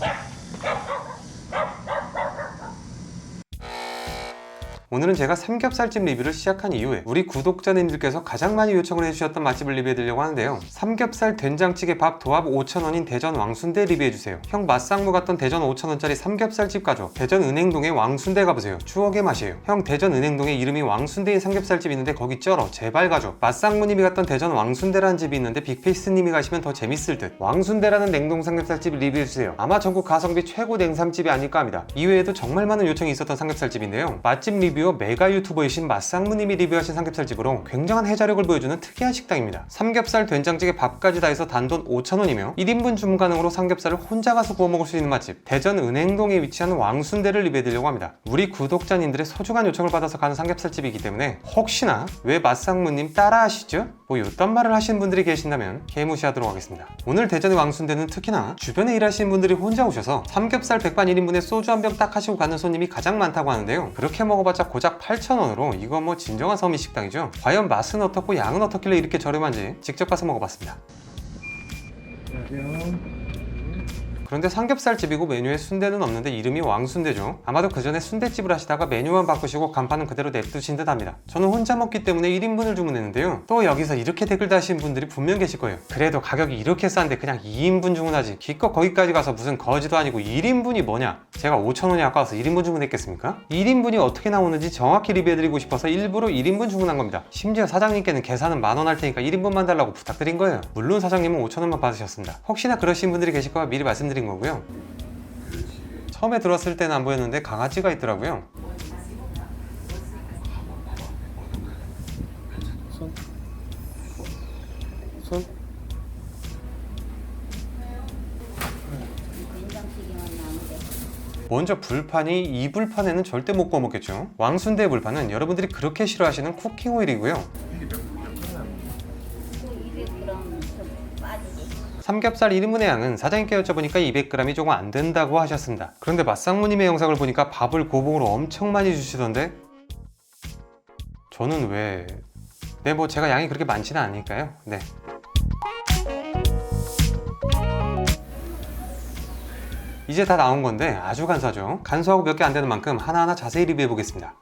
Ha ha ha! 오늘은 제가 삼겹살집 리뷰를 시작한 이후에 우리 구독자님들께서 가장 많이 요청을 해주셨던 맛집을 리뷰해드리려고 하는데요. 삼겹살 된장찌개 밥 도합 5,000원인 대전 왕순대 리뷰해주세요. 형 맛상무 갔던 대전 5,000원짜리 삼겹살집 가죠. 대전 은행동에 왕순대 가보세요. 추억의 맛이에요. 형 대전 은행동에 이름이 왕순대인 삼겹살집 있는데 거기 쩔어. 제발 가죠. 맛상무님이 갔던 대전 왕순대라는 집이 있는데 빅페이스님이 가시면 더 재밌을 듯. 왕순대라는 냉동 삼겹살집 리뷰해주세요. 아마 전국 가성비 최고 냉삼집이 아닐까 합니다. 이외에도 정말 많은 요청이 있었던 삼겹살집인데요. 맛집 리뷰 어 메가 유튜버이신 맛상무님이 리뷰하신 삼겹살집으로 굉장한 해자력을 보여주는 특이한 식당입니다. 삼겹살 된장찌개 밥까지 다 해서 단돈 5,000원이며 1인분 주문 가능으로 삼겹살을 혼자 가서 구워 먹을 수 있는 맛집 대전 은행동에 위치한 왕순대를 리뷰해드리려고 합니다. 우리 구독자님들의 소중한 요청을 받아서 가는 삼겹살집이기 때문에 혹시나 왜 맛상무님 따라하시죠? 뭐 요딴 말을 하시는 분들이 계신다면 개무시하도록 하겠습니다. 오늘 대전의 왕순대는 특히나 주변에 일하시는 분들이 혼자 오셔서 삼겹살 백반 1인분에 소주 한 병 딱 하시고 가는 손님이 가장 많다고 하는데요. 그렇게 먹어봤자 고작 8,000원으로 이거 뭐 진정한 서민 식당이죠. 과연 맛은 어떻고 양은 어떻길래 이렇게 저렴한지 직접 가서 먹어봤습니다. 안녕하세요. 그런데 삼겹살집이고 메뉴에 순대는 없는데 이름이 왕순대죠. 아마도 그 전에 순대집을 하시다가 메뉴만 바꾸시고 간판은 그대로 냅두신 듯 합니다. 저는 혼자 먹기 때문에 1인분을 주문했는데요. 또 여기서 이렇게 댓글 다시는 분들이 분명 계실 거예요. 그래도 가격이 이렇게 싼데 그냥 2인분 주문하지. 기껏 거기까지 가서 무슨 거지도 아니고 1인분이 뭐냐? 제가 5,000원이 아까워서 1인분 주문했겠습니까? 1인분이 어떻게 나오는지 정확히 리뷰해드리고 싶어서 일부러 1인분 주문한 겁니다. 심지어 사장님께는 계산은 만원 할 테니까 1인분만 달라고 부탁드린 거예요. 물론 사장님은 5,000원만 받으셨습니다. 혹시나 그러신 분들이 계실까 미리 말씀드 린 거고요. 처음에 들어왔을 때는 안 보였는데 강아지가 있더라고요. 손. 손. 먼저 불판이 이 불판에는 절대 못 구워 먹겠죠. 왕순대 불판은 여러분들이 그렇게 싫어하시는 쿠킹 오일이고요. 삼겹살 1인분의 양은 사장님께 여쭤보니까 200g이 조금 안 된다고 하셨습니다. 그런데 맛상무님의 영상을 보니까 밥을 고봉으로 엄청 많이 주시던데 저는 왜... 네, 뭐 제가 양이 그렇게 많지는 않으니까요. 네. 이제 다 나온 건데 아주 간소하죠. 간소하고 몇 개 안 되는 만큼 하나하나 자세히 리뷰해 보겠습니다.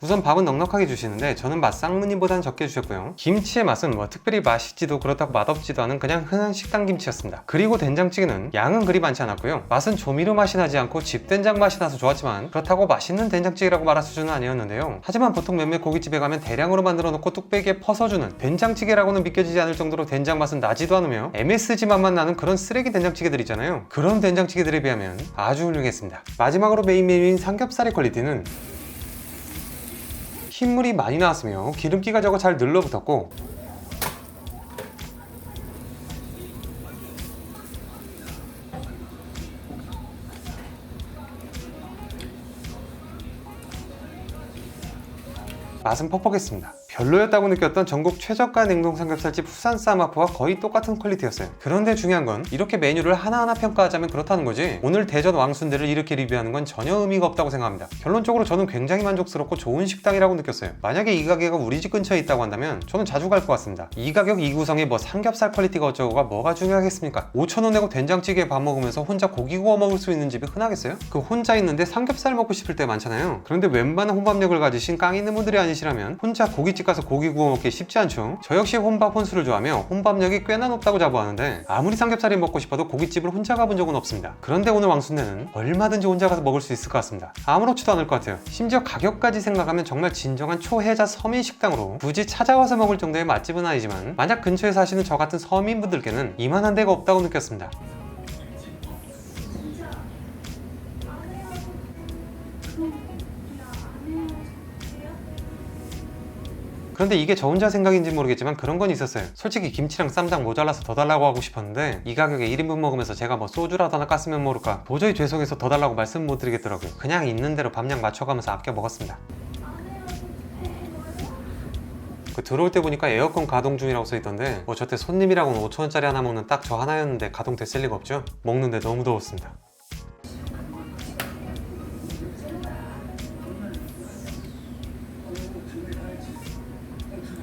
우선 밥은 넉넉하게 주시는데 저는 맛상무님보다는 적게 주셨고요. 김치의 맛은 뭐 특별히 맛있지도 그렇다고 맛없지도 않은 그냥 흔한 식당 김치였습니다. 그리고 된장찌개는 양은 그리 많지 않았고요. 맛은 조미료 맛이 나지 않고 집된장 맛이 나서 좋았지만 그렇다고 맛있는 된장찌개라고 말할 수준은 아니었는데요. 하지만 보통 몇몇 고깃집에 가면 대량으로 만들어 놓고 뚝배기에 퍼서주는 된장찌개라고는 믿겨지지 않을 정도로 된장 맛은 나지도 않으며 MSG 맛만 나는 그런 쓰레기 된장찌개들 있잖아요. 그런 된장찌개들에 비하면 아주 훌륭했습니다. 마지막으로 메인 메뉴인 삼겹살의 퀄리티는 흰물이 많이 나왔으며 기름기가 적어 잘 늘러붙었고 맛은 퍽퍽했습니다. 별로였다고 느꼈던 전국 최저가 냉동 삼겹살집 후산 쌈아프와 거의 똑같은 퀄리티였어요. 그런데 중요한 건 이렇게 메뉴를 하나하나 평가하자면 그렇다는 거지 오늘 대전 왕순대를 이렇게 리뷰하는 건 전혀 의미가 없다고 생각합니다. 결론적으로 저는 굉장히 만족스럽고 좋은 식당이라고 느꼈어요. 만약에 이 가게가 우리 집 근처에 있다고 한다면 저는 자주 갈 것 같습니다. 이 가격 이 구성에 뭐 삼겹살 퀄리티가 어쩌고가 뭐가 중요하겠습니까? 5천원 내고 된장찌개 밥 먹으면서 혼자 고기 구워 먹을 수 있는 집이 흔하겠어요? 그 혼자 있는데 삼겹살 먹고 싶을 때 많잖아요. 그런데 웬만한 혼밥력을 가지신 깡 있는 분들이 아니시라면 혼자 고깃집 가서 고기 구워 먹기 쉽지 않죠. 저 역시 혼밥 혼수를 좋아하며 혼밥력이 꽤나 높다고 자부하는데 아무리 삼겹살이 먹고 싶어도 고깃집을 혼자 가본 적은 없습니다. 그런데 오늘 왕순대는 얼마든지 혼자 가서 먹을 수 있을 것 같습니다. 아무렇지도 않을 것 같아요. 심지어 가격까지 생각하면 정말 진정한 초혜자 서민 식당으로 굳이 찾아와서 먹을 정도의 맛집은 아니지만 만약 근처에 사시는 저 같은 서민분들께는 이만한 데가 없다고 느꼈습니다. 그런데 이게 저 혼자 생각인지 모르겠지만 그런 건 있었어요. 솔직히 김치랑 쌈장 모자라서 더 달라고 하고 싶었는데 이 가격에 1인분 먹으면서 제가 뭐 소주라도 하나 깠으면 모를까 도저히 죄송해서 더 달라고 말씀 못 드리겠더라고요. 그냥 있는 대로 밥량 맞춰가면서 아껴 먹었습니다. 그 들어올 때 보니까 에어컨 가동 중이라고 써있던데 뭐 저때 손님이라고는 5천원짜리 하나 먹는 딱 저 하나였는데 가동됐을 리가 없죠? 먹는데 너무 더웠습니다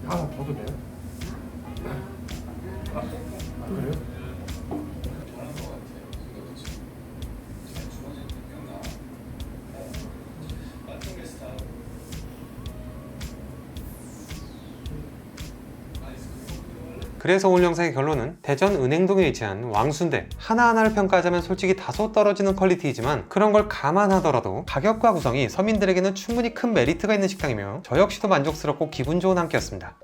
하나 더도 돼요? 아, 그래요? 그래서 오늘 영상의 결론은 대전 은행동에 위치한 왕순대 하나하나를 평가하자면 솔직히 다소 떨어지는 퀄리티이지만 그런 걸 감안하더라도 가격과 구성이 서민들에게는 충분히 큰 메리트가 있는 식당이며 저 역시도 만족스럽고 기분 좋은 한 끼였습니다